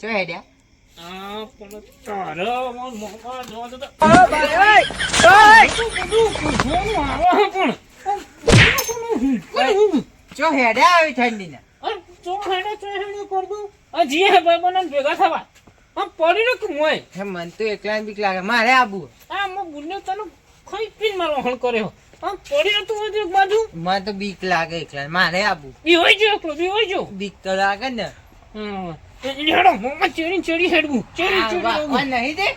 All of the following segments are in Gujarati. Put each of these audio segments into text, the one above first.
શું હેડ્યા ચો હેડ્યા આવી ઠંડી ને ચો હેડે ચો હેડે કરદું હજી હે ભાઈ મને ભેગા થવા. પડી ને કું હોય હે મન તો એકલા બીક લાગે. મારે આબુ આ મો ખઈ પીન મારો કર્યો. આમ પડી ને તું એક બાજુ. મને તો બીક લાગે એકલા મારે આબુ બી હોય જો હોય જો. બીક તો લાગે ને. હમ. હેડો, ચેડી ચેડી હેડવું. ચેડી ચેડી નહીં દે.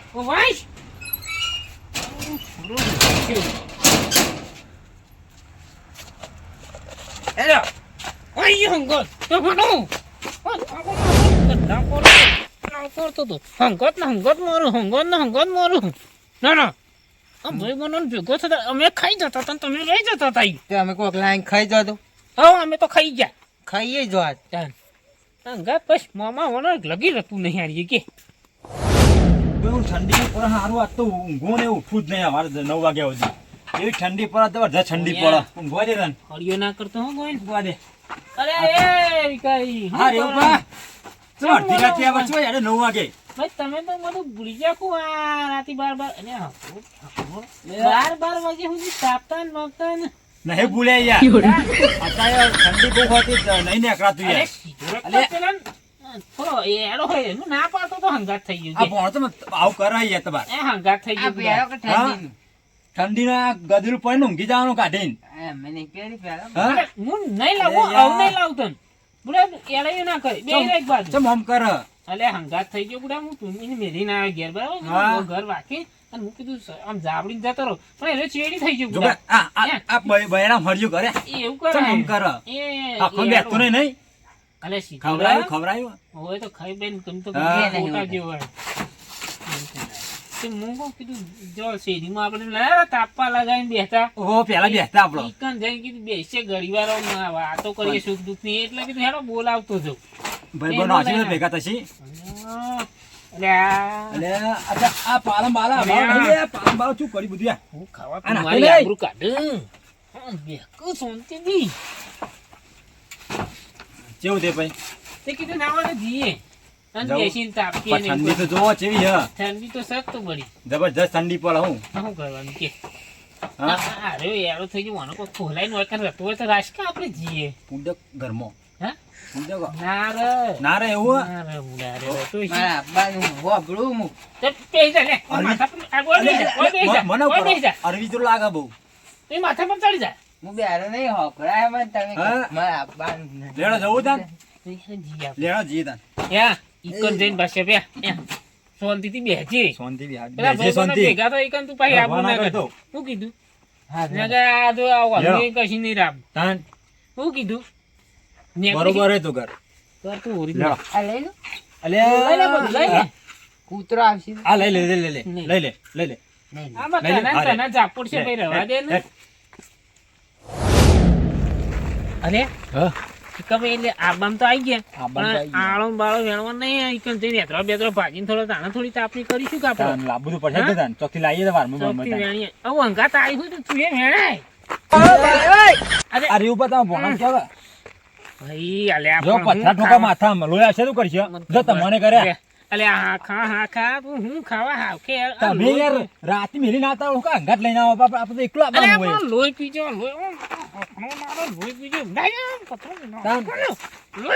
હેલો. હંગત. ને હંગત મારું હંગત ને હંગત મારું. ના ના. બનો ભેગો થતા અમે ખાઈ જતા હતા તમે રહી જતા હતા. અમે કોક લાઈન ખાઈ જતો. હા અમે તો ખાઈ ગયા. ખાઈએ જો આજ હંગત પછી મામા મને લગી રહેતું નહીં હારી કે. એવું ઠંડી પર હારું આજ તો ઊંઘવું ને ઉઠવું જ નહીં અમારે નવ વાગ્યા સુધી. એવી ઠંડી પડે જબરજસ્ત ઠંડી પડે ઊંઘવા દે તને? હળિયો ના કરતો હો કોઈ ઊંઘવા દે અરે એ વિકાઈ હા રેવું પા તો અડધી રાતે આવા છો યાર નવ વાગે. ભાઈ તમે તો બધું ભૂલી ગયા કો આ રાતે બાર બાર અને બાર બાર વાગે સુધી તાપતા ને વાગતા ને. નહીં ભૂલે યાર. અત્યારે ઠંડી બહુ હતી નહીં નીકળાતું યાર. સીધો થોડો એડો હોય એનું ના પાડતો તો હંગાત થઈ આ ગયું ભણો તો આવું કરે યાર તમારે. એ હંગાત થઈ આ ગયું પહેરો કે ઠંડીનું? ઠંડીના ગદરું પડે ઊંઘી જવાનું કાઢીને. હા? નહીં લાવું આવું નહીં લાવતો ને. બુડા એડાયું ના કરે. બે એક બાજુ. ચમ આમ કર? અલે હંગાત થઈ ગયો બુડા હું તું મેરી ના આવ્યો ઘેર બરાબર ઘર વાકી અને હું કીધું આમ જાબડીને જતો રહો. પણ એને ચેડી થઈ ગયું આ આ- બૈરામ બય- કરે. એવું કરે. આમ કર? એ આખો બેઠતો નહીં નહીં? અલે ખવરાયું રા. ખવડાયું? તો ખાઈ બેન તમ તો. ખોટા જેવા. તે હું કહું કીધું જો શેરીમાં આપણે લાયા તાપા લગાવીને બેઠા. ઓહો પેલા બેસતા આપણો. ઇકન જઈને કીધું બેસે ગરીવારો માં વાતો કરીએ સુખ દુઃખની એટલે કીધું હેડો બોલાવતો જો ભાઈ બનો હસીને ભેગા થશી. આ પાલમ બાલા પાલમ બાલા શું કર્યું બધું હું ખાવા મારી આબરૂ કાઢ ભાઈ તે કીધું ઠંડી તો જોવો કેવી હે ઠંડી તો સખ્ત પડી જબરજસ્ત ઠંડી પડે હું શું કરવાનું કે હા અરે યારો થઈ ગયો મને કોઈ ખોલાઈ નો કાંઈ રહેતું હોય તો રાજકા આપણે જઈએ પૂંડક ઘરમાં ના રે ના રે એવું? ના રે મુડા રે તો મારા આબાનું હોભળું હું. તે પેઈ જા લે. અરે. માથા પર આ ગોળ બેસી જા, ગોળ જા, મને જા. તો લાગે બહુ. માથા પર ચડી જા. હું બેરો નહીં હોભળાય મને તમે મારા આબાનું લેણો જવું તાન? એ જી આપ. લેણો જઈએ તાન. યા ઈકન જઈને પાસે બે યા. શાંતિથી બેસજે. શાંતિ શાંતિ ભેગા તો તું ના આગળ શું કીધું? હા મેં કહ્યું આ જો આ વાંધો લ્યો. કશી નહીં રાબ. તાન. શું કીધું? ને બરોબર હે તો ઘર. તો તું original. આ લઈ લો. અલે. લઈ લે લે. કૂતરો આવશે. આ લઈ લે લઈ લે લઈ લે. લઈ લે લઈ લે. આમાં લે. તને- તને ઝાપડ છે લે, ભાઈ રવા દે ને. લે. અરે હા. કમે એટલે આબામ તો આવી ગયા. પણ આળો બાળો વેણવા નહીં આ ઈકન જઈને નેત્રો બેત્રો ભાગીને થોડો તાણા થોડી તાપણી કરીશું કે આપણે? તાન લાંબુ તો પડશે જ તાન ચોકથી લાવીએ તો વારમાં વારમાં વેણીએ. હવે અંગાત આવી હોય તો તું એ વેણાય. અરે આ તમે ભણો કેવા ભાઈ અલે આ જો પથરા ઠોકા લોહી હશે કરશો? જો તમને કર્યા અલે હા ખા હા ખા હું ખાવા હાવ કે તમે યાર પી- મેલી ના આવતા હોય, અંગાત લઈને આવો? બાપ આપણે એકલો અલે હોય પણ લોહી પીજો લોહી મારો લોહી પીજો. નહીં, પથરો ના.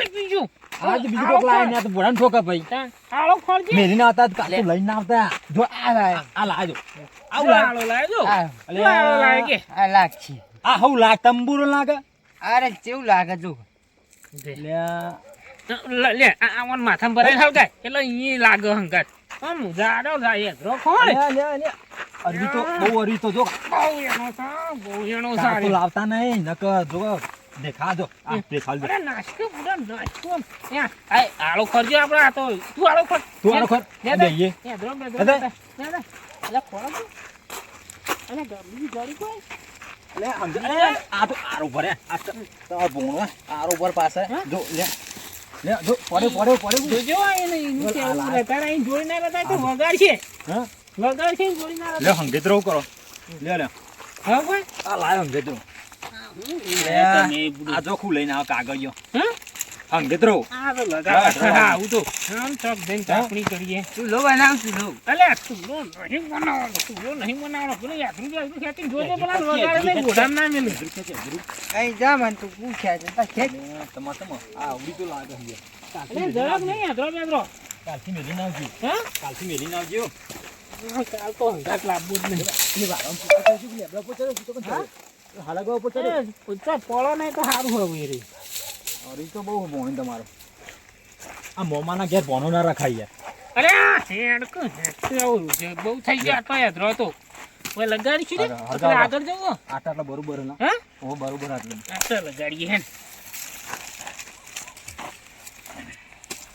પીજો. આજ બીજું કોક લાવીને આ તો ભોળાને ઠોકા ભાઈ. આળો ખોરજે મેલી ના આવતા તો લઈને ના આવતા. જો આ લાય આ લાજો આવું લાગે આળો આ. અલે આળો લાગે. આ લાગશે. આ હવું લાગે તંબુરો લાગે. અરે કેવું લાગે જો. લે આ આ ઓન માથામાં ભરાઈને હાલ ગાય. એટલે ઈ લાગે હંગાત આમ જાડો થાય એધરો લે અરવી તો બહુ અરવી તો જો બહુ એનો સા, બહુ એનો કાચું સારી. લાવતા નહીં નકર જો દેખાજો આ દેખાડ દો નાસ્તો પૂરા નાસ્તો. આ આળો ખોરજે આપણે આ તો તું આળો ખોર તું આળો ખોર. દે. દઈએ. એધરો બેધરો દે. દે. દે. એટલે ખોર અને ગરમી જડી કોઈ લે સમજ- લે, આ તો આરો પર આ તમારો આરો પર પાસે. હા? જો લે. લે જો પડ્યો પડ્યો પડ્યો. જોજો એને એનું કેવું રહેતા નહીં, જોઈ ના રહેતા તો વગાડશે હા? વગાડશે છે જોઈ ના લે હંગેત રહું કરો. લે લે. હા ભાઈ આ લાય હંગેત રહું આ જોખું લઈને આવ કાગળિયો. હા? અંગેતરો આવું તો. આમ ચોક જઈને કાપણી કરીએ. ચૂલો બનાવ ચૂલો અલ્યા, ચૂલો નહીં બનાવવાનો, ચૂલો નહીં બનાવવાનો. પેલું યાત્રી જો આટલું ખેંચીને જોજે પેલા વગાડે નહીં, ઘોડામાં ના મેલે. કઈ જા મન તું પૂછ્યા છે તા ખેંચ તમાર તમાર આ આવડી તો લાગે છે અલ્યા, જરાક નહીં, યાત્રો બેત્રો. કાલથી મેલી નાવજો હા? કાલથી મેલી નાવજો કાલ તો હંગાત લાવવું જ નહીં. હાલાગવા ઉપર એ, પૂછતા પોળો નહીં તો સારું હવે રહ્યું. અરે તો બહુ ભોણ તમારો. આ મોમાના ઘેર ભોનો ના રખાય યાર. અરે હેડકો, આવું છે. બહુ થઈ ગયા આટલો યાત્રો તો ઓય લગાડી છે. આગળ જવો. આટલા આટલા બરોબર ના? હા? ઓ બરોબર આટલું આટલા લગાડીએ હે.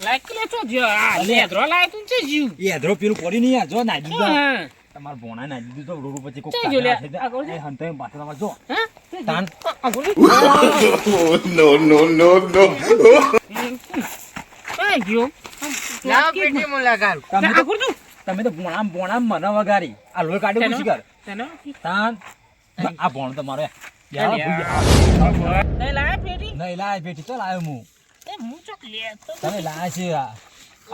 લાઈક લે છો જો આ લેદ્રો લાય તું છે જીવ. એદ્રો પીરું પેલું પડી નહીં આ જો ના દીધું. તમાર ભોણા ના દીધું તો રોડ પછી કોક જો લે. આગળ. એ હંતાઈ પાછળ તમારે જો. હા? તાન. નો નો નો નો no, no. કઈ ગયો? લાવ પેટી મુ લગાડું તમે તો કરજો તમે તો ભોણા ભોણા મને વગાડી. આ લોહી કાઢ્યો તેનો? કર. તાન? આ ભોણ તમારો યાર નહીં લાય પેટી? નહીં લાય પેટી. તો લાયો હું. એ હું ચોક લેતો તમે લાયા છે આ.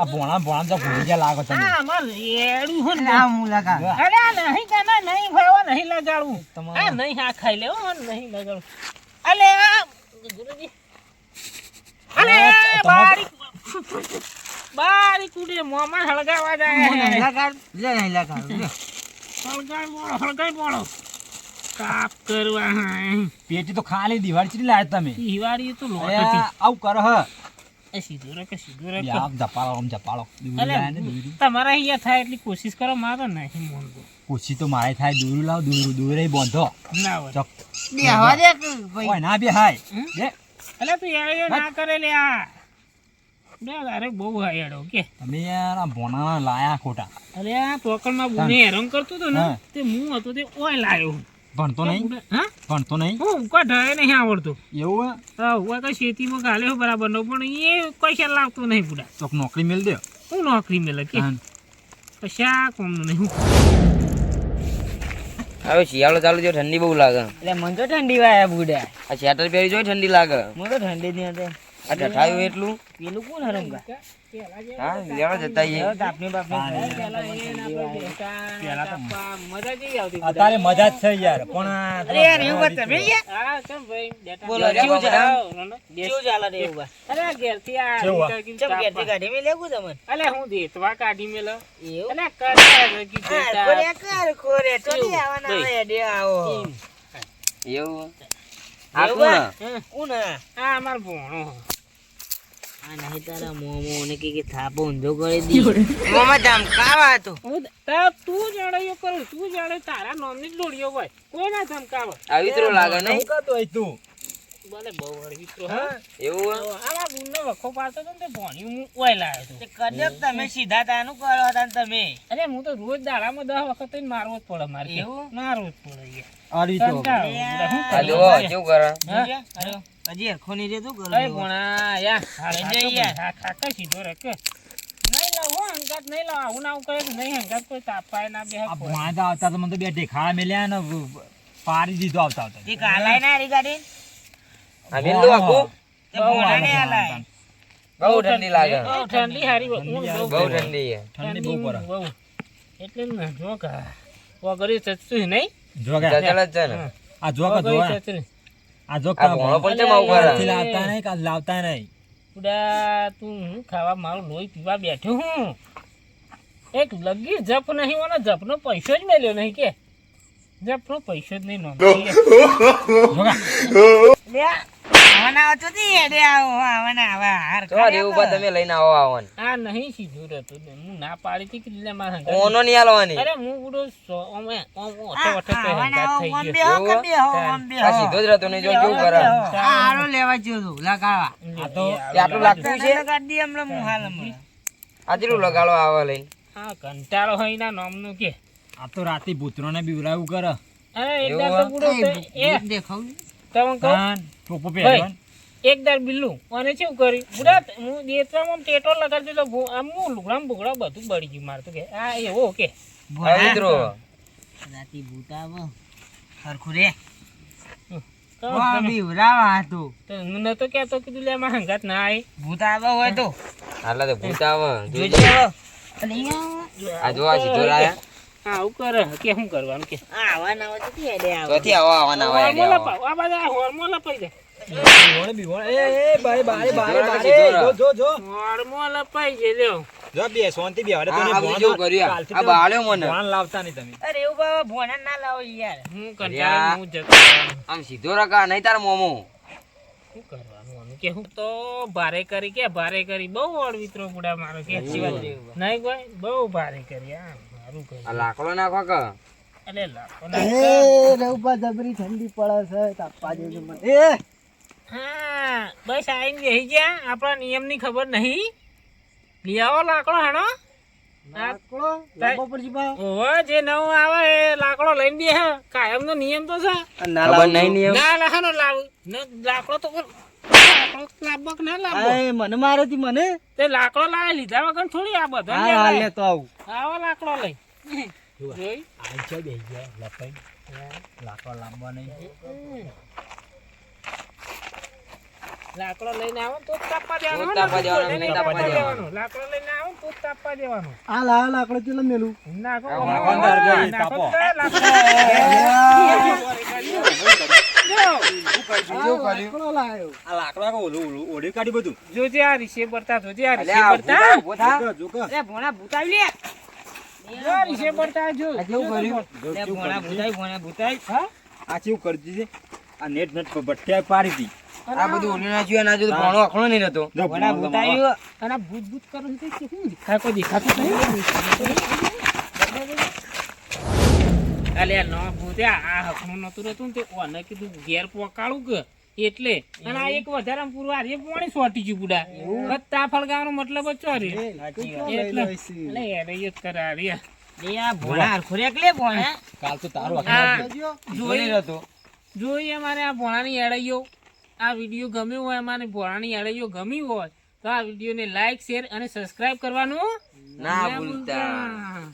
આ ભોણા ભોણા તો ભૂલી ગયા લાગો તમે. આ માર રેડું હો ને. હું લગાડું. અરે આ નહીં કાના નહીં ભાઈઓ નહીં લગાડવું. તમારે- આ નહીં હા ખાઈ લેવો આ નહીં લગાડવું અલે આ ગુરુજી. અલે તમારે- બારી બારી કુડે મોમાં હળગાવા જાય લગાડું. લે નહીં લગાડું. લે. હળગાઈ બોળો હળગાઈ બોળો. કાપ કરવા હા. પેટી તો ખાલી દિવાળી ચીલી લાયા તમે? દિવાળી તો લોટ આવું કર હ. સીધું રાખે સીધું બે આપ જપાળો આમ જપાળો તમારા અહીંયા થાય એટલી કોશિશ કરો મારો નહીં મોનવું કોશિશ તો મારે થાય દૂર લાવ દૂર દૂર બાંધો. ના હોય. બે હવા દે ભાઈ. ઓય ના બે હાય. દે અલે તું યાર ના કરે લે આ. બે અરે બહુ હાયડો કે. તમે યાર આ લાયા ખોટા. અરે આ ટોકરમાં બુને હેરાન કરતો હતો ને તે હું હતો તે ઓય લાયો. ભણતો નહીં? હા ભણતો નહીં? હું કોઈ ઢળે નહીં આવડતું. એવું હે? હા તો ખેતીમાં ગાલ્યો બરાબર નો પણ એ કોઈ ખ્યાલ લાગતો નહીં પૂરા ચોક નોકરી મેળ દે? હું નોકરી મેલે કે. કશા કોમનું નહીં હવે શિયાળો ચાલુ થયો ઠંડી બહુ લાગે. એટલે મને તો ઠંડી વાયા બુડા. આ સ્વેટર પહેરી જોઈ ઠંડી લાગે. મને તો ઠંડી નહીં અંદર આ ઠઠાયું એટલું? પેલું કોણ હરંગા હા લેવા જતા એ ના કોઈ મજા જેવી આવતી અત્યારે મજા જ છે યાર. પણ અરે યાર એવું વાત તમે યાર હા કેમ ભાઈ? બોલો? કેવું ચાલે રે એવું અરે ઘેરથી આ ચમ તાપમાં. ઘેરથી કાઢી મેં લેવું તમને? અલે હું દેતવા કાઢી મેલો. એવું? અલે કર કી દેતા. કોરે કર કોરે તો આવના હોય ડે આવો. એવું? આ કોણ કોણ આ અમાર ભોણો. નહીં તારા મોમો ને કે થાપો ઊંધો કરી દી. મોમાં ધમકાવા હું તા તું જાણ્યો કરું તું જાણે તારા નોમની જ દોડ્યો હોય. કોઈ ના ધમકાવે? આવી તો લાગે નહીં. તું. ભલે બહુ વળગીત્રો હા. એવું હે? બુનનો વખો પાડતો હતો તે ભોણી હું ઓય લાવ્યો હતો કદક તમે સીધા તાનું કરો હતા તમે. અરે હું તો રોજ દાડામાં દસ વખત તો મારવો જ પડે મારે એવું? મારવો જ પડે આરી તો. કંટાળો. બધા શું આ કરીએ? જુઓ કેવું કરે? હજી હરખો નહીં રે તું કરો અરે ભોણા, યા. હા, લઈ ખાતો જઈએ. ભાઈ, હા, ખાતો સીધો રે નહીં લાવો હંગાત નહીં લાવો. આવું ના કરે નહીં હંગાત કોઈ તાપાય ના બે આ ભોણા આવતા તો મને તો બે ઢેખા મેલ્યા ને વ- દીધો આવતા આવતા. કાલાય ના રી ગાડી? આ મેલું આખું. તે ભોળા ને આલાય બહુ ઠંડી લાગે. બહુ ઠંડી હારી બહુ ઠંડી છે. ઠંડી બહુ બહુ. એટલે જ ને જો કા વગરી ચચતું નહીં? જો કે ચાલ જ ને. આ જો કા જો આ જો આ ભોણો પણ ચમ આવું કરે? લાવતા નહીં કા લાવતા નહીં? ઉડા તું હું ખાવા મારું લોહી પીવા બેઠો હું? એક લગી જપ નહીં મને જપનો પૈસો જ મેલ્યો નહીં કે? જપનો પૈસો જ નહીં નોંધ્યો લે આવવાના હતો તે હેડે આવો આવવાના આવા હાર તો આ રેવું પર તમે લઈને આવો આવવાનું આ નહીં સીધું રહેતું ને હું ના પાડી હતી કે લે મારા હંગાત ઓનો નહીં આલવાની અરે હું બુડો સો- ઓમે ઓમ ઓઠો ઓઠો તો આવવાના હંગાત થઈ આવો ગયો ઓમ બે હો કે બે હો ઓમ બે આ હો સીધો જ રહેતો નહીં જો કેવું કરે? આ હારો લેવા જ્યો તું લગાવા આ તો તે આટલું લાગતું છે. લગાડી આવે લઈને. હા કંટાળો હોય ના નામનું કે. આ તો રાતે કરે. અરે તો આ? એ દેખાવ તમે કહું? ટોપો એક એકદાર બિલ્લું. અને શું કરી બુડા હું દેતવામાં ટેટો લગાડી દીધો આમ હું લુગડામ બુગડા બધું બળી ગયું મારે કે આ એવો કે ભાઈદ્રો રાતી ભૂતાવો ખરખું રે. તો વાહ, તમે- બીવરાવા હતું. તો હું નતો કહેતો કીધું લે મારા હંગાત ના આય ભૂત આવે હોય તો. હાલ ભૂત જોઈ જોજે. આ જો સીધો રાયા આવું કરે. કે શું કરવાનું કે? આ આવા ના હોય તો ક્યાં હેડે આવે? આવવાના હોય આ બધા હોર્મોન લપાઈ દે બીવોણે બીવોણે એ એ બારે બારે બારે બારે. જો જો જો. હોર્મોન લપાઈ જાય લ્યો જો બે શાંતિ બે હવે તને આ બધું જેવું આ. આ બાળ્યો મને. ભોણ લાવતા નહીં તમે. અરે એવું બાબા ભોણા ના લાવો યાર. હું અલ્યા. હું જતો આમ સીધો રકા નહીં તાર મોમો. શું કરવાનું? કે હું તો ભારે કરી કે ભારે કરી. બહુ અળવિત્રો પૂડા મારો કે નહીં ભાઈ બહુ ભારે કરી લાકડો નાખો કે? અલે લાખો ના હા બસ આઈને બેસી ગયા. આપણા નિયમની ખબર નહીં. લઈ આવો લાકડો હાણો ઓહો જે નવો આવે એ લાકડો લઈને બે કાયમ નો નિયમ તો છે. ખબર નહીં નિયમ? ના લાવ. લાકડો તો ના લાવવો મને મારે તી મને તે લાકડો લાવે લીધા વગર થોડી આ બધા હા હા લે તો આવું આવો લાકડો લઈ જોઈ આ છે બે ગયા લપાઈ લાકડો લાંબા નહીં લાકડો લઈને આવો તો તાપવા દેવાનો તાપવા દેવાનો, નહીં નહીં તાપવા તાપવા દેવાનો. લાકડો લઈને આવો તો તાપવા દેવાનો આ લાવ લાકડો ચેલો મેલું નાખો નાખો અંદર તાપો. લાકડો. આ કેવું કેવું કેવું નેટ નેટ ભઠ્ઠિયા પાડી હતી આ બધું ઓલી નાખ્યું ના જો ભણો અખણો નહીં રહેતો ભણા ભૂતાયો અને ભૂત ભૂત કરો તે દેખાય કોઈ દેખાતું નહીં અલે નો આ હકનું નતું રહેતું તે ઓને કીધું ઘેર પોકાળું કે એટલે. અને આ એક વધારે પૂરું આ રે સોટી ગયું બુડા. તા ફળગાવાનો મતલબ જ ચોરી એટલે અલે યાર એ જ કરે આ રે લે આ ભોણા હરખું રેક લે ભોણા કાલ તો તારો જોઈ નહીં રહેતો જોઈએ અમારે આ ભોણાની એડાઈઓ. આ વીડિયો ગમ્યો હોય અમારે ભોણાની એડાઈઓ ગમી હોય તો આ વિડીયોને લાઈક શેર અને સબસ્ક્રાઇબ કરવાનું ના ભૂલતા.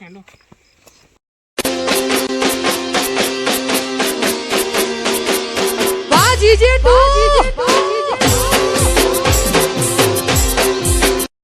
હેલો 姐姐走